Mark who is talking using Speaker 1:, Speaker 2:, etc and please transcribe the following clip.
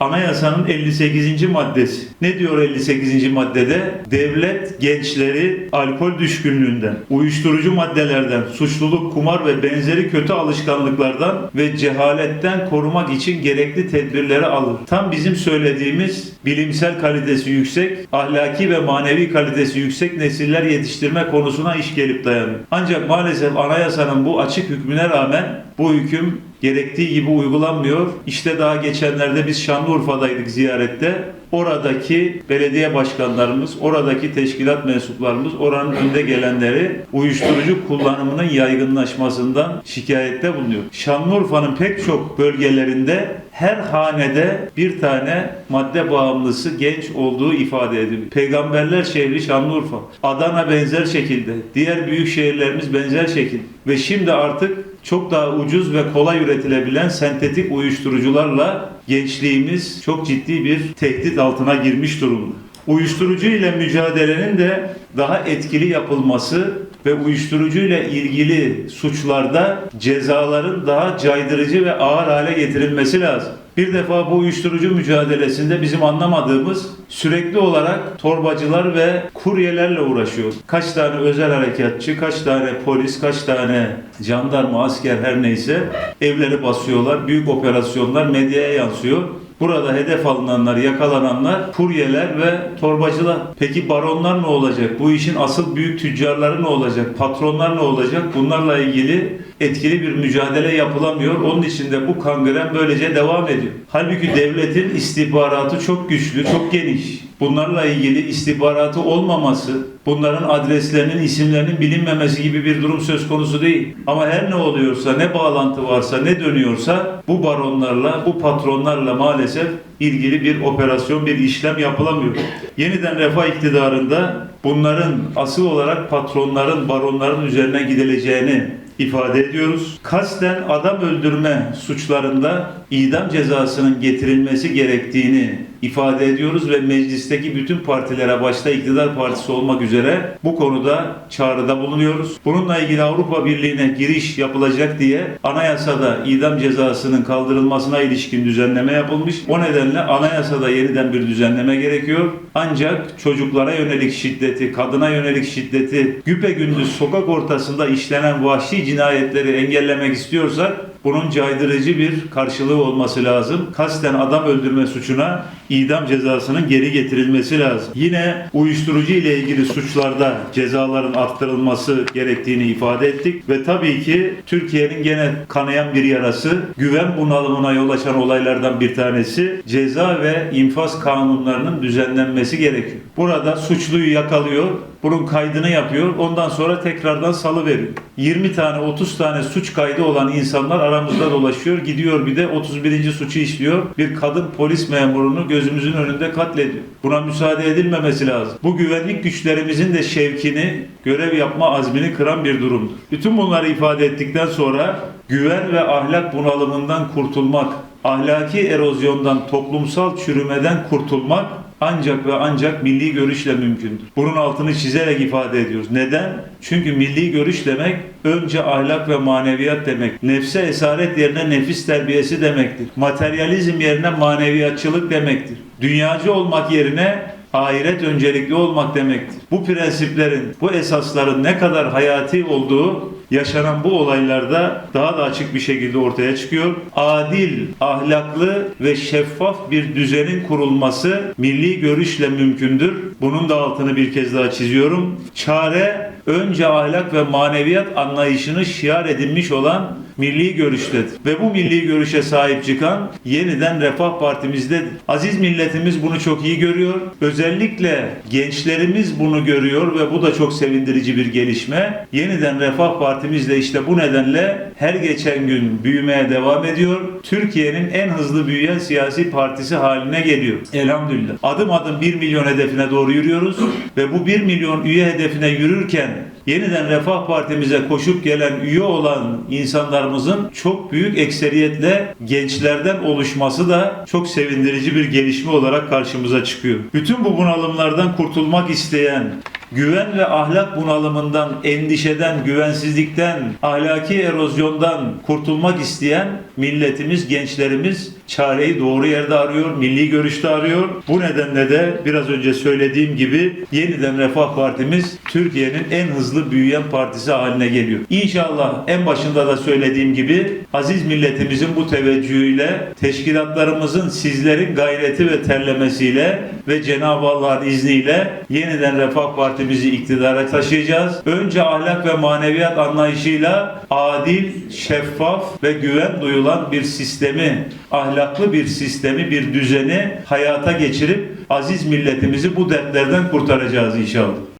Speaker 1: Anayasanın 58. maddesi. Ne diyor 58. maddede? Devlet gençleri alkol düşkünlüğünden, uyuşturucu maddelerden, suçluluk, kumar ve benzeri kötü alışkanlıklardan ve cehaletten korumak için gerekli tedbirleri alır. Tam bizim söylediğimiz bilimsel kalitesi yüksek, ahlaki ve manevi kalitesi yüksek nesiller yetiştirme konusuna iş gelip dayanıyor. Ancak maalesef anayasanın bu açık hükmüne rağmen bu hüküm gerektiği gibi uygulanmıyor. İşte daha geçenlerde biz Şanlıurfa'daydık ziyarette. Oradaki belediye başkanlarımız, oradaki teşkilat mensuplarımız, oranın önde gelenleri uyuşturucu kullanımının yaygınlaşmasından şikayette bulunuyor. Şanlıurfa'nın pek çok bölgelerinde her hanede bir tane madde bağımlısı genç olduğu ifade ediliyor. Peygamberler şehri Şanlıurfa, Adana benzer şekilde, diğer büyük şehirlerimiz benzer şekilde ve şimdi artık çok daha ucuz ve kolay üretilebilen sentetik uyuşturucularla gençliğimiz çok ciddi bir tehdit altına girmiş durumda. Uyuşturucu ile mücadelenin de daha etkili yapılması ve uyuşturucu ile ilgili suçlarda cezaların daha caydırıcı ve ağır hale getirilmesi lazım. Bir defa bu uyuşturucu mücadelesinde bizim anlamadığımız sürekli olarak torbacılar ve kuryelerle uğraşıyor. Kaç tane özel harekatçı, kaç tane polis, kaç tane jandarma, asker her neyse evleri basıyorlar. Büyük operasyonlar medyaya yansıyor. Burada hedef alınanlar, yakalananlar kuryeler ve torbacılar. Peki baronlar ne olacak? Bu işin asıl büyük tüccarları ne olacak? Patronlar ne olacak? Bunlarla ilgili etkili bir mücadele yapılamıyor. Onun için de bu kangren böylece devam ediyor. Halbuki devletin istihbaratı çok güçlü, çok geniş. Bunlarla ilgili istihbaratı olmaması, bunların adreslerinin, isimlerinin bilinmemesi gibi bir durum söz konusu değil. Ama her ne oluyorsa, ne bağlantı varsa, ne dönüyorsa bu baronlarla, bu patronlarla maalesef ilgili bir operasyon, bir işlem yapılamıyor. Yeniden refah iktidarında bunların asıl olarak patronların, baronların üzerine gidileceğini ifade ediyoruz. Kasten adam öldürme suçlarında idam cezasının getirilmesi gerektiğini ifade ediyoruz ve meclisteki bütün partilere başta iktidar partisi olmak üzere bu konuda çağrıda bulunuyoruz. Bununla ilgili Avrupa Birliği'ne giriş yapılacak diye anayasada idam cezasının kaldırılmasına ilişkin düzenleme yapılmış. O nedenle anayasada yeniden bir düzenleme gerekiyor. Ancak çocuklara yönelik şiddeti, kadına yönelik şiddeti, güpegündüz sokak ortasında işlenen vahşi cinayetleri engellemek istiyorsak bunun caydırıcı bir karşılığı olması lazım. Kasten adam öldürme suçuna idam cezasının geri getirilmesi lazım. Yine uyuşturucu ile ilgili suçlarda cezaların arttırılması gerektiğini ifade ettik ve tabii ki Türkiye'nin gene kanayan bir yarası güven bunalımına yol açan olaylardan bir tanesi ceza ve infaz kanunlarının düzenlenmesi gerekiyor. Burada suçluyu yakalıyor, bunun kaydını yapıyor, ondan sonra tekrardan salı veriyor. 20 tane 30 tane suç kaydı olan insanlar aramızda dolaşıyor, gidiyor bir de 31. suçu işliyor. Bir kadın polis memurunu gözümüzün önünde katlediyor. Buna müsaade edilmemesi lazım. Bu güvenlik güçlerimizin de şevkini, görev yapma azmini kıran bir durumdur. Bütün bunları ifade ettikten sonra güven ve ahlak bunalımından kurtulmak, ahlaki erozyondan, toplumsal çürümeden kurtulmak ancak ve ancak milli görüşle mümkündür. Bunun altını çizerek ifade ediyoruz. Neden? Çünkü milli görüş demek önce ahlak ve maneviyat demek. Nefse esaret yerine nefis terbiyesi demektir. Materyalizm yerine maneviyatçılık demektir. Dünyacı olmak yerine ahiret öncelikli olmak demektir. Bu prensiplerin, bu esasların ne kadar hayati olduğu yaşanan bu olaylarda daha da açık bir şekilde ortaya çıkıyor. Adil, ahlaklı ve şeffaf bir düzenin kurulması milli görüşle mümkündür. Bunun da altını bir kez daha çiziyorum. Çare önce ahlak ve maneviyat anlayışını şiar edinmiş olan milli görüştedir. Ve bu milli görüşe sahip çıkan yeniden Refah Partimizdedir. Aziz milletimiz bunu çok iyi görüyor. Özellikle gençlerimiz bunu görüyor ve bu da çok sevindirici bir gelişme. Yeniden Refah Partimiz de işte bu nedenle her geçen gün büyümeye devam ediyor. Türkiye'nin en hızlı büyüyen siyasi partisi haline geliyor. Elhamdülillah. Adım adım 1 milyon hedefine doğru yürüyoruz ve bu 1 milyon üye hedefine yürürken yeniden Refah Partimize koşup gelen üye olan insanlarımızın çok büyük ekseriyetle gençlerden oluşması da çok sevindirici bir gelişme olarak karşımıza çıkıyor. Bütün bu bunalımlardan kurtulmak isteyen güven ve ahlak bunalımından, endişeden, güvensizlikten, ahlaki erozyondan kurtulmak isteyen milletimiz, gençlerimiz çareyi doğru yerde arıyor, milli görüşte arıyor. Bu nedenle de biraz önce söylediğim gibi yeniden Refah Partimiz Türkiye'nin en hızlı büyüyen partisi haline geliyor. İnşallah en başında da söylediğim gibi aziz milletimizin bu teveccühüyle teşkilatlarımızın sizlerin gayreti ve terlemesiyle ve Cenab-ı Allah'ın izniyle yeniden Refah Partimizi iktidara taşıyacağız. Önce ahlak ve maneviyat anlayışıyla adil, şeffaf ve güven duyulan bir sistemi, ahlaklı bir sistemi, bir düzeni hayata geçirip aziz milletimizi bu dertlerden kurtaracağız inşallah.